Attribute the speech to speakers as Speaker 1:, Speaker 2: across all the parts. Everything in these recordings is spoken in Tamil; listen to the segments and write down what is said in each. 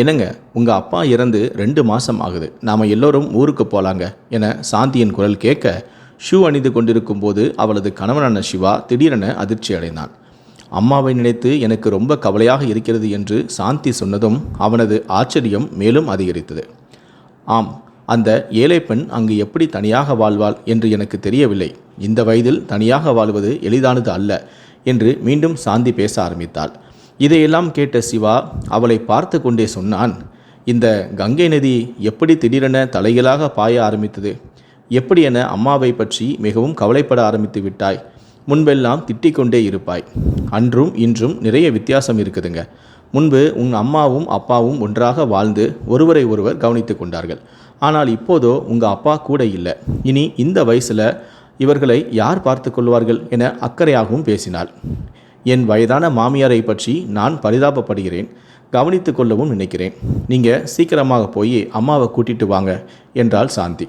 Speaker 1: என்னங்க உங்கள் அப்பா இறந்து ரெண்டு மாதம் ஆகுது. நாம் எல்லோரும் ஊருக்கு போகலாங்க என சாந்தியின் குரல் கேட்க ஷூ அணிந்து கொண்டிருக்கும் போது அவளது கணவனான சிவா திடீரென அதிர்ச்சி அடைந்தான். அம்மாவை நினைத்து எனக்கு ரொம்ப கவலையாக இருக்கிறது என்று சாந்தி சொன்னதும் அவனது ஆச்சரியம் மேலும் அதிகரித்தது. ஆம் அந்த ஏழை பெண் அங்கு எப்படி தனியாக வாழ்வாள் என்று எனக்கு தெரியவில்லை. இந்த வயதில் தனியாக வாழ்வது எளிதானது அல்ல என்று மீண்டும் சாந்தி பேச ஆரம்பித்தாள். இதையெல்லாம் கேட்ட சிவா அவளை பார்த்து கொண்டே சொன்னான் இந்த கங்கை நதி எப்படி திடீரென தலைகளாக பாய ஆரம்பித்தது? எப்படி என அம்மாவை பற்றி மிகவும் கவலைப்பட ஆரம்பித்து விட்டாய்? முன்பெல்லாம் திட்டிக்கொண்டே இருப்பாய். அன்றும் இன்றும் நிறைய வித்தியாசம் இருக்குதுங்க. முன்பு உன் அம்மாவும் அப்பாவும் ஒன்றாக வாழ்ந்து ஒருவரை ஒருவர் கவனித்து கொண்டார்கள். ஆனால் இப்போதோ உங்கள் அப்பா கூட இல்லை. இனி இந்த வயசில் இவர்களை யார் பார்த்து கொள்வார்கள் என அக்கறையாகவும் பேசினாள். என் வயதான மாமியாரை பற்றி நான் பரிதாபப்படுகிறேன். கவனித்து கொள்ளவும் நினைக்கிறேன். நீங்கள் சீக்கிரமாக போய் அம்மாவை கூட்டிட்டு வாங்க என்றாள் சாந்தி.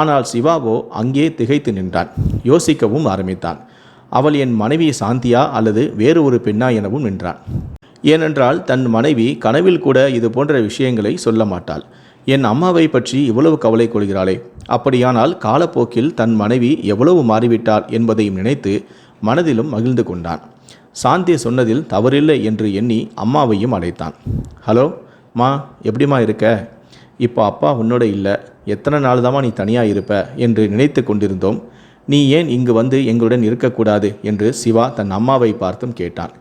Speaker 1: ஆனால் சிவாவோ அங்கே திகைத்து நின்றான். யோசிக்கவும் ஆரம்பித்தான். அவள் என் மனைவி சாந்தியா அல்லது வேறு ஒரு பெண்ணா எனவும் நின்றான். ஏனென்றால் தன் மனைவி கனவில் கூட இது போன்ற விஷயங்களை சொல்ல மாட்டாள். என் அம்மாவை பற்றி இவ்வளவு கவலை கொள்கிறாளே. அப்படியானால் காலப்போக்கில் தன் மனைவி எவ்வளவு மாறிவிட்டாள் என்பதையும் நினைத்து மனதிலும் மகிழ்ந்து கொண்டான். சாந்தி சொன்னதில் தவறில்லை என்று எண்ணி அம்மாவையும் அழைத்தான். ஹலோ மா எப்படிம்மா இருக்க? இப்போ அப்பா உன்னோட இல்லை. எத்தனை நாள் தாமா நீ தனியாக இருப்ப? என்று நினைத்து கொண்டிருந்தோம். நீ ஏன் இங்கு வந்து எங்களுடன் இருக்கக்கூடாது? என்று சிவா தன் அம்மாவை பார்த்தும் கேட்டான்.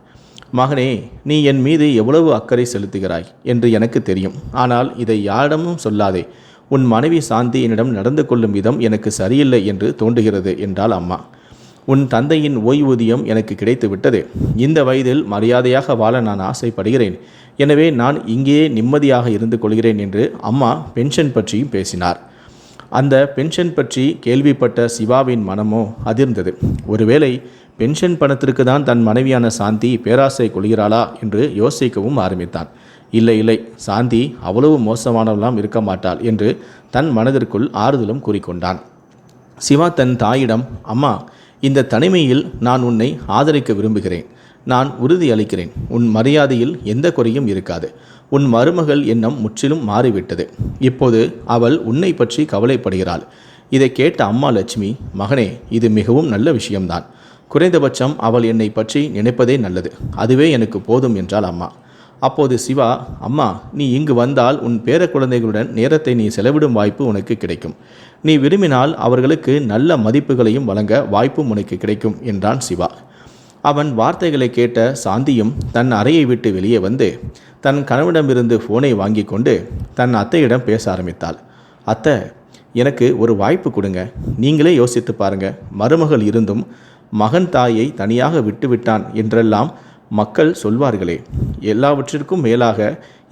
Speaker 1: மகனே நீ என் மீது எவ்வளவு அக்கறை செலுத்துகிறாய்? என்று எனக்கு தெரியும். ஆனால் இதை யாரிடமும் சொல்லாதே. உன் மனைவி சாந்தி என்னிடம் நடந்து கொள்ளும் விதம் எனக்கு சரியில்லை என்று தோன்றுகிறது என்றாள் அம்மா. உன் தந்தையின் ஓய்வூதியம் எனக்கு கிடைத்துவிட்டது. இந்த வயதில் மரியாதையாக வாழ நான் ஆசைப்படுகிறேன். எனவே நான் இங்கேயே நிம்மதியாக இருந்து கொள்கிறேன் என்று அம்மா பென்ஷன் பற்றியும் பேசினார். அந்த பென்ஷன் பற்றி கேள்விப்பட்ட சிவாவின் மனமோ அதிர்ந்தது. ஒருவேளை பென்ஷன் பணத்திற்கு தான் தன் மனைவியான சாந்தி பேராசை கொள்கிறாளா என்று யோசிக்கவும் ஆரம்பித்தான். இல்லை இல்லை சாந்தி அவ்வளவு மோசமானவெல்லாம் இருக்க மாட்டாள் என்று தன் மனதிற்குள் ஆறுதலும் கூறிக்கொண்டான். சிவா தன் தாயிடம் அம்மா இந்த தனிமையில் நான் உன்னை ஆதரிக்க விரும்புகிறேன். நான் உறுதி அளிக்கிறேன். உன் மரியாதையில் எந்த குறையும் இருக்காது. உன் மருமகள் எண்ணம் முற்றிலும் மாறிவிட்டது. இப்போது அவள் உன்னை பற்றி கவலைப்படுகிறாள். இதை கேட்ட அம்மா லட்சுமி மகனே இது மிகவும் நல்ல விஷயம்தான். குறைந்தபட்சம் அவள் என்னை பற்றி நினைப்பதே நல்லது. அதுவே எனக்கு போதும் என்றாள் அம்மா. அப்போது சிவா அம்மா நீ இங்கு வந்தால் உன் பேர குழந்தைகளுடன் நேரத்தை நீ செலவிடும் வாய்ப்பு உனக்கு கிடைக்கும். நீ விரும்பினால் அவர்களுக்கு நல்ல மதிப்புகளையும் வழங்க வாய்ப்பும் உனக்கு கிடைக்கும் என்றான் சிவா. அவன் வார்த்தைகளை கேட்ட சாந்தியும் தன் அறையை விட்டு வெளியே வந்து தன் கணவனிடமிருந்து ஃபோனை வாங்கி கொண்டு தன் அத்தையிடம் பேச ஆரம்பித்தாள். அத்தை எனக்கு ஒரு வாய்ப்பு கொடுங்க. நீங்களே யோசித்து பாருங்க. மருமகள் இருந்தும் மகன் தாயை தனியாக விட்டுவிட்டான் என்றெல்லாம் மக்கள் சொல்வார்களே எல்லாவற்றிற்கும் மேலாக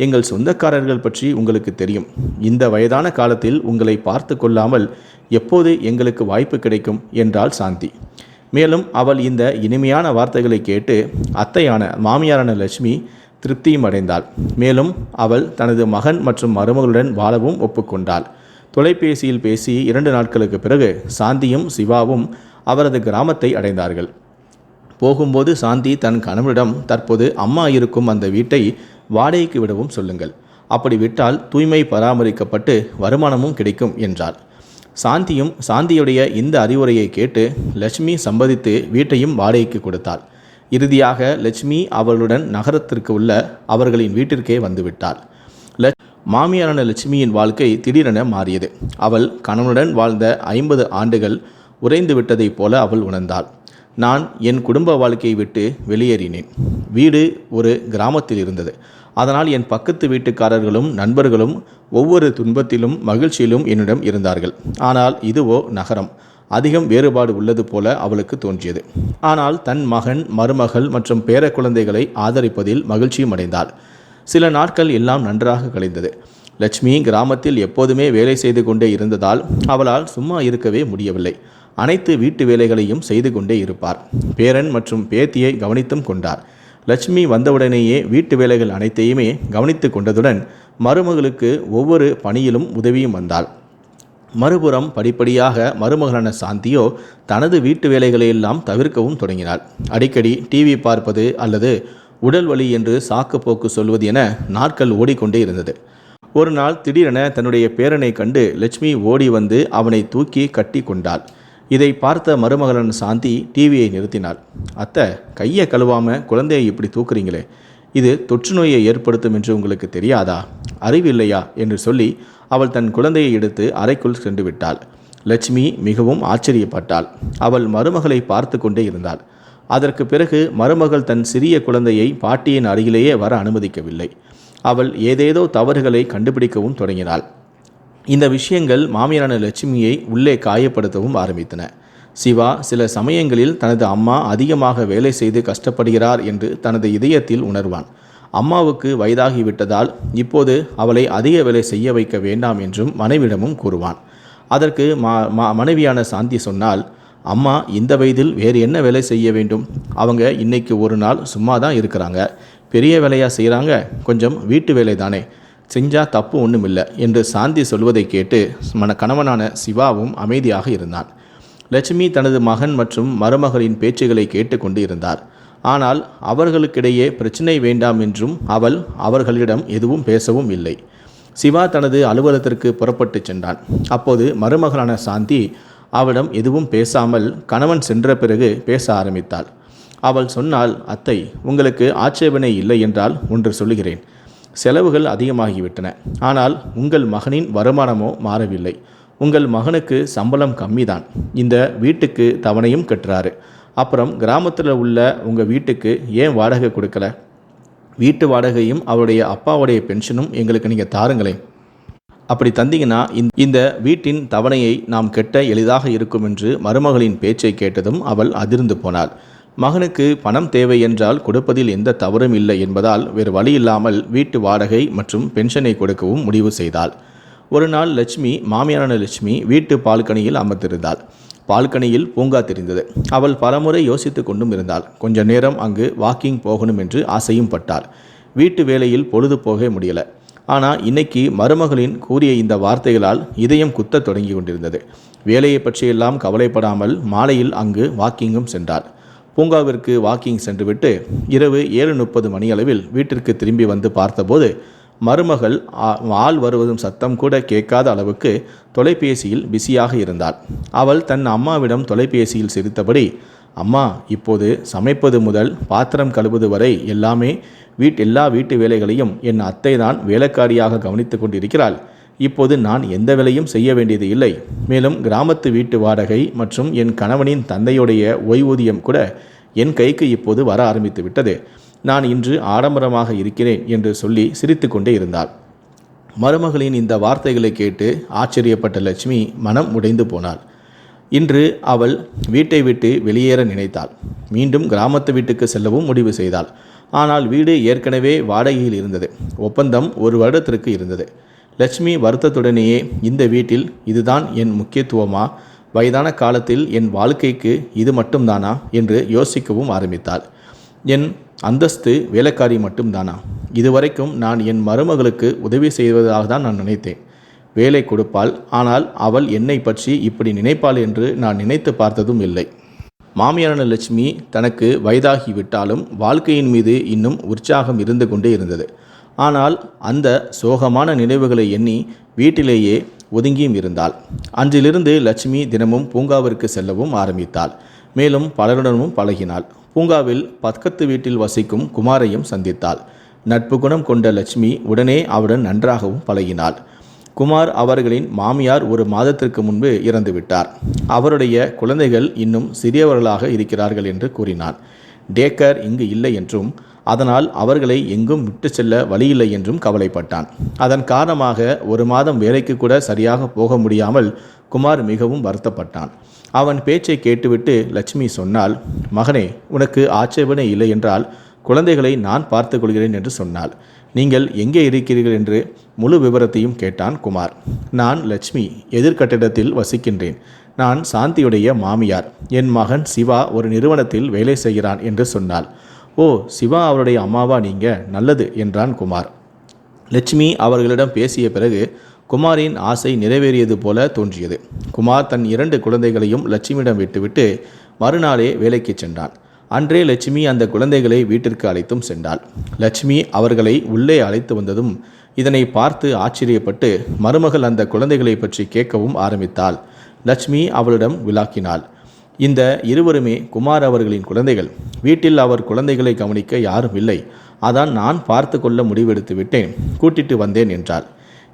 Speaker 1: எங்கள் சொந்தக்காரர்கள் பற்றி உங்களுக்கு தெரியும். இந்த வயதான காலத்தில் உங்களை பார்த்து கொள்ளாமல் எப்போது எங்களுக்கு வாய்ப்பு கிடைக்கும் என்றாள் சாந்தி. மேலும் அவள் இந்த இனிமையான வார்த்தைகளை கேட்டு அத்தையான மாமியாரான லட்சுமி திருப்தியும் அடைந்தாள் மேலும் அவள் தனது மகன் மற்றும் மருமகளுடன் வாழவும் ஒப்புக்கொண்டாள். தொலைபேசியில் பேசி இரண்டு நாட்களுக்கு பிறகு சாந்தியும் சிவாவும் அவரது கிராமத்தை அடைந்தார்கள். போகும்போது சாந்தி தன் கணவனிடம் தற்போது அம்மா இருக்கும் அந்த வீட்டை வாடகைக்கு விடவும் சொல்லுங்கள். அப்படி விட்டால் தூய்மை பராமரிக்கப்பட்டு வருமானமும் கிடைக்கும் என்றார் சாந்தியும் சாந்தியுடைய இந்த அறிவுரையை கேட்டு லட்சுமி சம்பதித்து வீட்டையும் வாடகைக்கு கொடுத்தாள். இறுதியாக லட்சுமி அவளுடன் நகரத்திற்கு உள்ள அவர்களின் வீட்டிற்கே வந்துவிட்டாள். ல மாமியாரான லட்சுமியின் வாழ்க்கை திடீரென மாறியது. அவள் கணவனுடன் வாழ்ந்த ஐம்பது ஆண்டுகள் உறைந்து விட்டதைப் போல அவள் உணர்ந்தாள். நான் என் குடும்ப வாழ்க்கையை விட்டு வெளியேறினேன். வீடு ஒரு கிராமத்தில் இருந்தது. அதனால் என் பக்கத்து வீட்டுக்காரர்களும் நண்பர்களும் ஒவ்வொரு துன்பத்திலும் மகிழ்ச்சியிலும் என்னிடம் இருந்தார்கள். ஆனால் இதுவோ நகரம். அதிகம் வேறுபாடு உள்ளது போல அவளுக்கு தோன்றியது. ஆனால் தன் மகன் மருமகள் மற்றும் பேர குழந்தைகளை ஆதரிப்பதில் மகிழ்ச்சியும் அடைந்தாள். சில நாட்கள் எல்லாம் நன்றாக கழிந்தது. லட்சுமி கிராமத்தில் எப்போதுமே வேலை செய்து கொண்டே இருந்ததால் அவளால் சும்மா இருக்கவே முடியவில்லை. அனைத்து வீட்டு வேலைகளையும் செய்து கொண்டே இருப்பார். பேரன் மற்றும் பேத்தியை கவனித்தும் கொண்டார். லட்சுமி வந்தவுடனேயே வீட்டு வேலைகள் அனைத்தையுமே கவனித்து கொண்டதுடன் மருமகளுக்கு ஒவ்வொரு பணியிலும் உதவியும் வந்தாள். மறுபுறம் படிப்படியாக மருமகளான சாந்தியோ தனது வீட்டு வேலைகளை எல்லாம் தவிர்க்கவும் தொடங்கினாள். அடிக்கடி டிவி பார்ப்பது அல்லது உடல் வலி என்று சாக்கு போக்கு சொல்வது என நாட்கள் ஓடிக்கொண்டே இருந்தது. ஒரு நாள் திடீரென தன்னுடைய பேரனை கண்டு லட்சுமி ஓடி வந்து அவனை தூக்கி கட்டி கொண்டாள். இதை பார்த்த மருமகளன் சாந்தி டிவியை நிறுத்தினாள். அத்தை கையை கழுவாமல் குழந்தையை இப்படி தூக்குறீங்களே இது தொற்று நோயை ஏற்படுத்தும் என்று உங்களுக்கு தெரியாதா? அறிவில்லையா? என்று சொல்லி அவள் தன் குழந்தையை எடுத்து அறைக்குள் சென்று விட்டாள். லட்சுமி மிகவும் ஆச்சரியப்பட்டாள். அவள் மருமகளை பார்த்து கொண்டே இருந்தாள். அதற்கு பிறகு மருமகள் தன் சிறிய குழந்தையை பாட்டியின் அருகிலேயே வர அனுமதிக்கவில்லை. அவள் ஏதேதோ தவறுகளை கண்டுபிடிக்கவும் தொடங்கினாள். இந்த விஷயங்கள் மாமியாரான லட்சுமியை உள்ளே காயப்படுத்தவும் ஆரம்பித்தன. சிவா சில சமயங்களில் தனது அம்மா அதிகமாக வேலை செய்து கஷ்டப்படுகிறார் என்று தனது இதயத்தில் உணர்வான். அம்மாவுக்கு வயதாகிவிட்டதால் இப்போது அவளை அதிக வேலை செய்ய வைக்க வேண்டாம் என்றும் மனைவிடமும் கூறுவான். அதற்கு மா மா மனைவியான சாந்தி சொன்னால் அம்மா இந்த வயதில் வேறு என்ன வேலை செய்ய வேண்டும்? அவங்க இன்னைக்கு ஒரு நாள் சும்மா தான் இருக்கிறாங்க. பெரிய வேலையாக செய்கிறாங்க கொஞ்சம் வீட்டு வேலை தானே செஞ்சால் தப்பு ஒன்றும் இல்லை என்று சாந்தி சொல்வதை கேட்டு மன கணவனான சிவாவும் அமைதியாக இருந்தான். லட்சுமி தனது மகன் மற்றும் மருமகளின் பேச்சுகளை கேட்டுக்கொண்டு இருந்தார். ஆனால் அவர்களுக்கிடையே பிரச்சனை வேண்டாம் என்றும் அவள் அவர்களிடம் எதுவும் பேசவும் இல்லை. சிவா தனது அலுவலகத்திற்கு புறப்பட்டு சென்றான். அப்போது மருமகளான சாந்தி அவளிடம் எதுவும் பேசாமல் கணவன் சென்ற பிறகு பேச ஆரம்பித்தாள். அவள் சொன்னால் அத்தை உங்களுக்கு ஆட்சேபனை இல்லை என்றால் ஒன்று சொல்லுகிறேன். செலவுகள் அதிகமாகிவிட்டன. ஆனால் உங்கள் மகனின் வருமானமோ மாறவில்லை. உங்கள் மகனுக்கு சம்பளம் கம்மிதான். இந்த வீட்டுக்கு தவணையும் கட்டுறாரு. அப்புறம் கிராமத்தில் உள்ள உங்கள் வீட்டுக்கு ஏன் வாடகை கொடுக்கல? வீட்டு வாடகையும் அவருடைய அப்பாவுடைய பென்ஷனும் எங்களுக்கு நீங்கள் தாருங்களேன். அப்படி தந்தீங்கன்னா இந்த- இந்த வீட்டின் தவணையை நாம் கெட்ட எளிதாக இருக்கும் என்று மருமகளின் பேச்சை கேட்டதும் அவள் அதிர்ந்து போனாள். மகனுக்கு பணம் தேவை என்றால் கொடுப்பதில் எந்த தவறும் இல்லை என்பதால் வேறு வழி இல்லாமல் வீட்டு வாடகை மற்றும் பென்ஷனை கொடுக்கவும் முடிவு செய்தாள். ஒரு நாள் லட்சுமி மாமியாரான லட்சுமி வீட்டு பால்கனியில் அமர்ந்திருந்தாள். பால்கனியில் பூங்கா தெரிந்தது. அவள் பலமுறை யோசித்து கொண்டும் இருந்தாள். கொஞ்ச நேரம் அங்கு வாக்கிங் போகணும் என்று ஆசையும் பட்டாள். வீட்டு வேலையில் பொழுது போக முடியல. ஆனால் இன்னைக்கு மருமகளின் கூறிய இந்த வார்த்தைகளால் இதயம் குத்தத் தொடங்கி கொண்டிருந்தது. வேலையை பற்றியெல்லாம் கவலைப்படாமல் மாலையில் அங்கு வாக்கிங்கும் சென்றாள். பூங்காவிற்கு வாக்கிங் சென்றுவிட்டு இரவு ஏழு முப்பது மணியளவில் வீட்டிற்கு திரும்பி வந்து பார்த்தபோது மருமகள் ஆ- ஆள் வருவதும் சத்தம் கூட கேட்காத அளவுக்கு தொலைபேசியில் பிஸியாக இருந்தாள். அவள் தன் அம்மாவிடம் தொலைபேசியில் சிரித்தபடி அம்மா இப்போது சமைப்பது முதல் பாத்திரம் கழுவது வரை எல்லாமே வீட் எல்லா வீட்டு வேலைகளையும் என் அத்தை தான் வேலைக்காரியாக கவனித்து கொண்டிருக்கிறாள். இப்போது நான் எந்த வேலையும் செய்ய வேண்டியது இல்லை. மேலும் கிராமத்து வீட்டு வாடகை மற்றும் என் கணவனின் தந்தையுடைய ஓய்வூதியம் கூட என் கைக்கு இப்போது வர ஆரம்பித்து விட்டது. நான் இன்று ஆடம்பரமாக இருக்கிறேன் என்று சொல்லி சிரித்துக்கொண்டே இருந்தாள். மருமகளின் இந்த வார்த்தைகளை கேட்டு ஆச்சரியப்பட்ட லட்சுமி மனம் உடைந்து போனாள். இன்று அவள் வீட்டை விட்டு வெளியேற நினைத்தாள். மீண்டும் கிராமத்து வீட்டுக்கு செல்லவும் முடிவு செய்தாள். ஆனால் வீடு ஏற்கனவே வாடகையில் இருந்தது. ஒப்பந்தம் ஒரு வருடத்திற்கு இருந்தது. லட்சுமி வருத்தத்துடனேயே இந்த வீட்டில் இதுதான் என் முக்கியத்துவமா? வயதான காலத்தில் என் வாழ்க்கைக்கு இது மட்டும்தானா? என்று யோசிக்கவும் ஆரம்பித்தாள். என் அந்தஸ்து வேலைக்காரி மட்டும்தானா? இதுவரைக்கும் நான் என் மருமகளுக்கு உதவி செய்வதாக தான் நான் நினைத்தேன். வேலை கொடுப்பாள். ஆனால் அவள் என்னை பற்றி இப்படி நினைப்பாள் என்று நான் நினைத்து பார்த்ததும் இல்லை. மாமியாரான லட்சுமி தனக்கு வயதாகிவிட்டாலும் வாழ்க்கையின் மீது இன்னும் உற்சாகம் இருந்து கொண்டே இருந்தது. ஆனால் அந்த சோகமான நினைவுகளை எண்ணி வீட்டிலேயே ஒதுங்கியும் இருந்தாள். அன்றிலிருந்து லட்சுமி தினமும் பூங்காவிற்கு செல்லவும் ஆரம்பித்தாள். மேலும் பலருடனும் பழகினாள். பூங்காவில் பக்கத்து வீட்டில் வசிக்கும் குமாரையும் சந்தித்தாள். நட்பு குணம் கொண்ட லட்சுமி உடனே அவருடன் நன்றாகவும் பழகினாள். குமார் அவர்களின் மாமியார் ஒரு மாதத்திற்கு முன்பு இறந்துவிட்டார். அவருடைய குழந்தைகள் இன்னும் சிறியவர்களாக இருக்கிறார்கள் என்று கூறினார் டேக்கர் இங்கு இல்லை என்றும் அதனால் அவர்களை எங்கும் விட்டு செல்ல வழியில்லை என்றும் கவலைப்பட்டான். அதன் காரணமாக ஒரு மாதம் வேலைக்கு கூட சரியாக போக முடியாமல் குமார் மிகவும் வருத்தப்பட்டான். அவன் பேச்சை கேட்டுவிட்டு லட்சுமி சொன்னால் மகனே உனக்கு ஆட்சேபனை இல்லை என்றால் குழந்தைகளை நான் பார்த்து கொள்கிறேன் என்று சொன்னாள். நீங்கள் எங்கே இருக்கிறீர்கள்? என்று முழு விவரத்தையும் கேட்டான் குமார். நான் லட்சுமி எதிர்கட்டிடத்தில் வசிக்கின்றேன். நான் சாந்தியுடைய மாமியார். என் மகன் சிவா ஒரு நிறுவனத்தில் வேலை செய்கிறான் என்று சொன்னாள். ஓ சிவா அவருடைய அம்மாவா நீங்க? நல்லது என்றான் குமார். லட்சுமி அவர்களிடம் பேசிய பிறகு குமாரின் ஆசை நிறைவேறியது போல தோன்றியது. குமார் தன் இரண்டு குழந்தைகளையும் லட்சுமியிடம் விட்டுவிட்டு மறுநாளே வேலைக்கு சென்றான். அன்றே லட்சுமி அந்த குழந்தைகளை வீட்டிற்கு அழைத்தும் சென்றாள். லட்சுமி அவர்களை உள்ளே அழைத்து வந்ததும் இதனை பார்த்து ஆச்சரியப்பட்டு மருமகள் அந்த குழந்தைகளை பற்றி கேட்கவும் ஆரம்பித்தாள். லட்சுமி அவளிடம் விளாக்கினாள். இந்த இருவருமே குமார் அவர்களின் குழந்தைகள். வீட்டில் அவர் குழந்தைகளை கவனிக்க யாரும் இல்லை. அதான் நான் பார்த்து கொள்ள முடிவெடுத்து விட்டேன். கூட்டிட்டு வந்தேன் என்றாள்.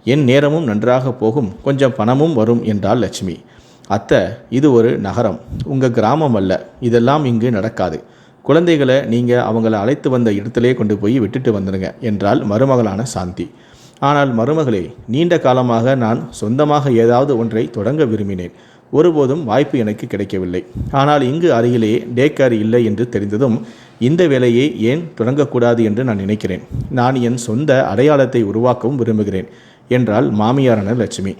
Speaker 1: என் நேரமும் நன்றாக போகும். கொஞ்சம் பணமும் வரும் என்றாள் லட்சுமி. அத்தை இது ஒரு நகரம். உங்கள் கிராமம் அல்ல. இதெல்லாம் இங்கு நடக்காது. குழந்தைகளை நீங்கள் அவங்கள அழைத்து வந்த இடத்திலே கொண்டு போய் விட்டுட்டு வந்துடுங்க என்றால் மருமகளான சாந்தி. ஆனால் மருமகளே நீண்ட காலமாக நான் சொந்தமாக ஏதாவது ஒன்றை தொடங்க விரும்பினேன். ஒருபோதும் வாய்ப்பு எனக்கு கிடைக்கவில்லை. ஆனால் இங்கு அருகிலே டேக்கார் இல்லை என்று தெரிந்ததும் இந்த வேலையை ஏன் தொடங்கக்கூடாது என்று நான் நினைக்கிறேன். நான் என் சொந்த அடையாளத்தை உருவாக்கவும் விரும்புகிறேன் என்றால் மாமியாரான லட்சுமி.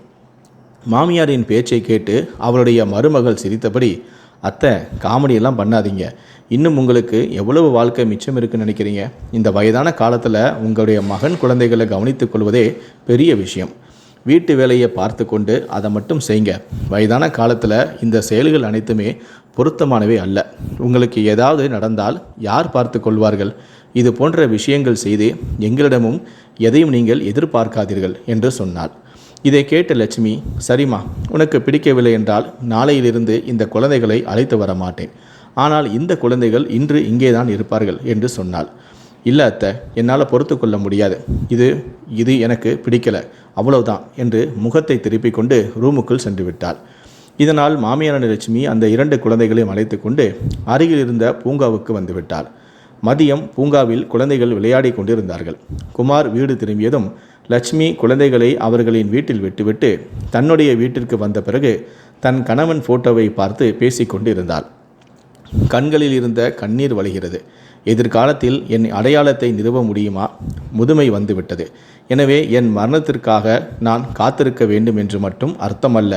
Speaker 1: மாமியாரின் பேச்சை கேட்டு அவளுடைய மருமகள் சிரித்தபடி அத்தை காமெடியெல்லாம் பண்ணாதீங்க. இன்னும் உங்களுக்கு எவ்வளவு வாழ்க்கை மிச்சம் இருக்குன்னு நினைக்கிறீங்க? இந்த வயதான காலத்தில் உங்களுடைய மகன் குழந்தைகளை கவனித்துக் கொள்வதே பெரிய விஷயம். வீட்டு வேலையை பார்த்து கொண்டு அதை மட்டும் செய்யுங்க. வயதான காலத்தில் இந்த செயல்கள் அனைத்துமே பொருத்தமானவை அல்ல. உங்களுக்கு ஏதாவது நடந்தால் யார் பார்த்து கொள்வார்கள்? இது போன்ற விஷயங்கள் செய்து எங்களிடமும் எதையும் நீங்கள் எதிர்பார்க்காதீர்கள் என்று சொன்னாள். இதை கேட்ட லட்சுமி சரிம்மா உனக்கு பிடிக்கவில்லை என்றால் நாளையிலிருந்து இந்த குழந்தைகளை அழைத்து வர மாட்டேன் ஆனால் இந்த குழந்தைகள் இன்று இங்கேதான் இருப்பார்கள் என்று சொன்னாள். இல்லை அத்தை என்னால் பொறுத்து கொள்ள முடியாது. இது இது எனக்கு பிடிக்கல. அவ்வளவுதான் என்று முகத்தை திருப்பிக் கொண்டு ரூமுக்குள் சென்று விட்டாள். இதனால் மாமியாரான லட்சுமி அந்த இரண்டு குழந்தைகளையும் அழைத்து கொண்டு அருகில் இருந்த பூங்காவுக்கு வந்துவிட்டாள் மதியம் பூங்காவில் குழந்தைகள் விளையாடி கொண்டிருந்தார்கள். குமார் வீடு திரும்பியதும் லட்சுமி குழந்தைகளை அவர்களின் வீட்டில் விட்டுவிட்டு தன்னுடைய வீட்டிற்கு வந்த பிறகு தன் கணவன் போட்டோவை பார்த்து பேசிக்கொண்டு இருந்தாள் கண்களில் இருந்த கண்ணீர் வழிகிறது. எதிர்காலத்தில் என் அடையாளத்தை நிறுவ முடியுமா? முதுமை வந்துவிட்டது. எனவே என் மரணத்திற்காக நான் காத்திருக்க வேண்டும் என்று மட்டும் அர்த்தமல்ல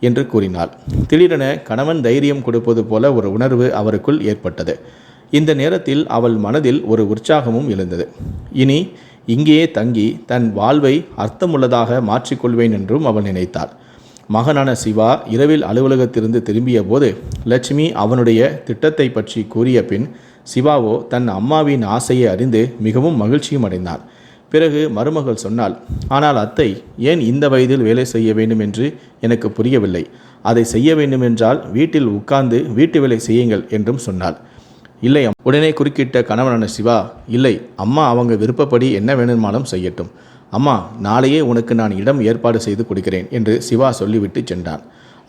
Speaker 1: என்று கூறினாள். திடீரென கணவன் தைரியம் கொடுப்பது போல ஒரு உணர்வு அவருக்குள் ஏற்பட்டது. இந்த நேரத்தில் அவள் மனதில் ஒரு உற்சாகமும் எழுந்தது. இனி இங்கேயே தங்கி தன் வாழ்வை அர்த்தமுள்ளதாக மாற்றிக்கொள்வேன் என்றும் அவள் நினைத்தாள். மகனான சிவா இரவில் அலுவலகத்திலிருந்து திரும்பிய போது லட்சுமி அவனுடைய திட்டத்தை பற்றி கூறிய பின் சிவாவோ தன் அம்மாவின் ஆசையை அறிந்து மிகவும் மகிழ்ச்சியும் அடைந்தான் பிறகு மருமகள் சொன்னாள் ஆனால் அத்தை ஏன் இந்த வயதில் வேலை செய்ய வேண்டும் என்று எனக்கு புரியவில்லை. அதை செய்ய வேண்டுமென்றால் வீட்டில் உட்கார்ந்து வீட்டு வேலை செய்யுங்கள் என்றும் சொன்னாள். இல்லை உடனே குறுக்கிட்ட கணவனான சிவா இல்லை அம்மா அவங்க விருப்பப்படி என்ன வேணுமானாலும் செய்யட்டும். அம்மா நாளையே உனக்கு நான் இடம் ஏற்பாடு செய்து கொடுக்கிறேன் என்று சிவா சொல்லிவிட்டு சென்றான்.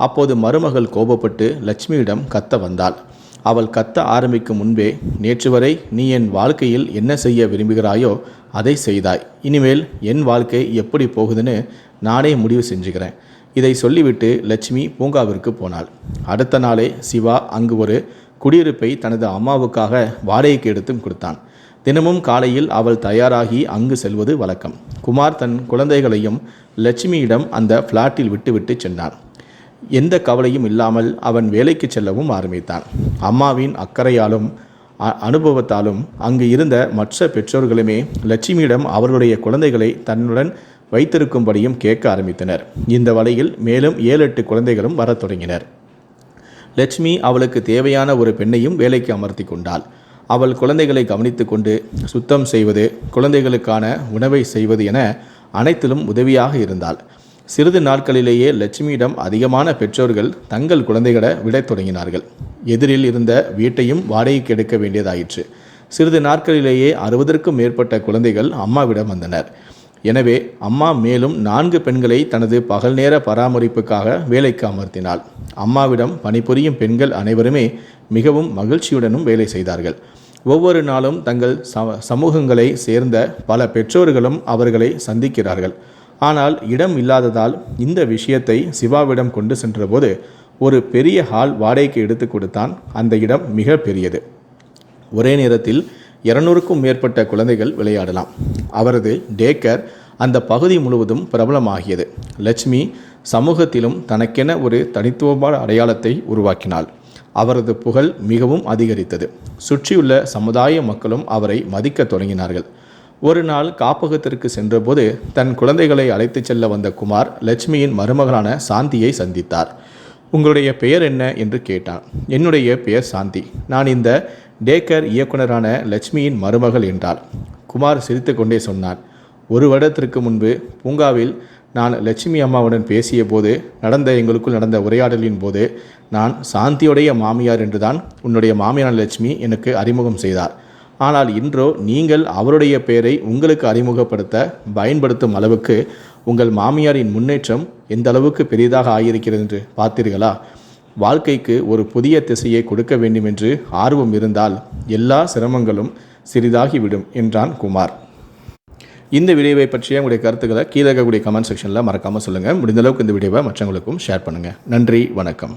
Speaker 1: அப்போது மருமகள் கோபப்பட்டு லட்சுமியிடம் கத்த வந்தாள். அவள் கத்த ஆரம்பிக்கும் முன்பே நேற்று வரை நீ என் வாழ்க்கையில் என்ன செய்ய விரும்புகிறாயோ அதை செய்தாய். இனிமேல் என் வாழ்க்கை எப்படி போகுதுன்னு நானே முடிவு செஞ்சுக்கிறேன். இதை சொல்லிவிட்டு லட்சுமி பூங்காவிற்கு போனாள். அடுத்த நாளே சிவா அங்கு ஒரு குடியிருப்பை தனது அம்மாவுக்காக வாடகைக்கு எடுத்தும் கொடுத்தான். தினமும் காலையில் அவள் தயாராகி அங்கு செல்வது வழக்கம். குமார் தன் குழந்தைகளையும் லட்சுமியிடம் அந்த ஃப்ளாட்டில் விட்டுவிட்டு சென்றான். எந்த கவலையும் இல்லாமல் அவன் வேலைக்கு செல்லவும் ஆரம்பித்தான். அம்மாவின் அக்கறையாலும் அ- அனுபவத்தாலும் அங்கு இருந்த மற்ற பெற்றோர்களுமே லட்சுமியிடம் அவர்களுடைய குழந்தைகளை தன்னுடன் வைத்திருக்கும்படியும் கேட்க ஆரம்பித்தனர். இந்த வழியில் மேலும் ஏழு எட்டு குழந்தைகளும் வரத் தொடங்கினர். லட்சுமி அவளுக்கு தேவையான ஒரு பெண்ணையும் வேலைக்கு அமர்த்தி கொண்டாள். அவள் குழந்தைகளை கவனித்து கொண்டு சுத்தம் செய்வது குழந்தைகளுக்கான உணவை செய்வது என அனைத்திலும் உதவியாக இருந்தாள். சிறிது நாட்களிலேயே லட்சுமியிடம் அதிகமான பெற்றோர்கள் தங்கள் குழந்தைகளை விடத் தொடங்கினார்கள். எதிரில் இருந்த வீட்டையும் வாடகைக்கு எடுக்க வேண்டியதாயிற்று. சிறிது நாட்களிலேயே அறுபதற்கும் மேற்பட்ட குழந்தைகள் அம்மாவிடம் வந்தனர். எனவே அம்மா மேலும் நான்கு பெண்களை தனது பகல் நேர பராமரிப்புக்காக வேலைக்கு அமர்த்தினாள். அம்மாவிடம் பணிபுரியும் பெண்கள் அனைவருமே மிகவும் மகிழ்ச்சியுடனும் வேலை செய்தார்கள். ஒவ்வொரு நாளும் தங்கள் ச சமூகங்களை சேர்ந்த பல பெற்றோர்களும் அவர்களை சந்திக்கிறார்கள். ஆனால் இடம் இல்லாததால் இந்த விஷயத்தை சிவாவிடம் கொண்டு சென்றபோது ஒரு பெரிய ஹால் வாடகைக்கு எடுத்து கொடுத்தான். அந்த இடம் மிக பெரியது. ஒரே நேரத்தில் இருநூறுக்கும் மேற்பட்ட குழந்தைகள் விளையாடலாம். அவரது டேக்கர் அந்த பகுதி முழுவதும் பிரபலமாகியது. லட்சுமி சமூகத்திலும் தனக்கென ஒரு தனித்துவமான அடையாளத்தை உருவாக்கினாள். அவரது புகழ் மிகவும் அதிகரித்தது. சுற்றியுள்ள சமுதாய மக்களும் அவரை மதிக்க தொடங்கினார்கள். ஒரு நாள் காப்பகத்திற்கு சென்றபோது தன் குழந்தைகளை அழைத்துச் செல்ல வந்த குமார் லட்சுமியின் மருமகளான சாந்தியை சந்தித்தார். உங்களுடைய பெயர் என்ன? என்று கேட்டான். என்னுடைய பெயர் சாந்தி. நான் இந்த டேக்கர் இயக்குனரான லட்சுமியின் மருமகள் என்றாள். குமார் சிரித்துக்கொண்டே சொன்னான். ஒரு வருடத்திற்கு முன்பு பூங்காவில் நான் லட்சுமி அம்மாவுடன் பேசிய போது நடந்த எங்களுக்குள் நடந்த உரையாடலின் போது நான் சாந்தியுடைய மாமியார் என்றுதான் உன்னுடைய மாமியார் லட்சுமி எனக்கு அறிமுகம் செய்தார். ஆனால் இன்றோ நீங்கள் அவருடைய பெயரை உங்களுக்கு அறிமுகப்படுத்த பயன்படுத்தும் அளவுக்கு உங்கள் மாமியாரின் முன்னேற்றம் எந்த அளவுக்கு பெரிதாக ஆகியிருக்கிறது என்று பார்த்தீர்களா? வாழ்க்கைக்கு ஒரு புதிய திசையை கொடுக்க வேண்டும் என்று ஆர்வம் இருந்தால் எல்லா சிரமங்களும் சிறிதாகிவிடும் என்றான் குமார். இந்த வீடியோவை பற்றிய உங்களுடைய கருத்துக்களை கீழே இருக்கக்கூடிய கமெண்ட் செக்ஷனில் மறக்காமல் சொல்லுங்கள் முடிந்த அளவுக்கு இந்த வீடியோவை மற்றவங்களுக்கும் ஷேர் பண்ணுங்கள் நன்றி வணக்கம்.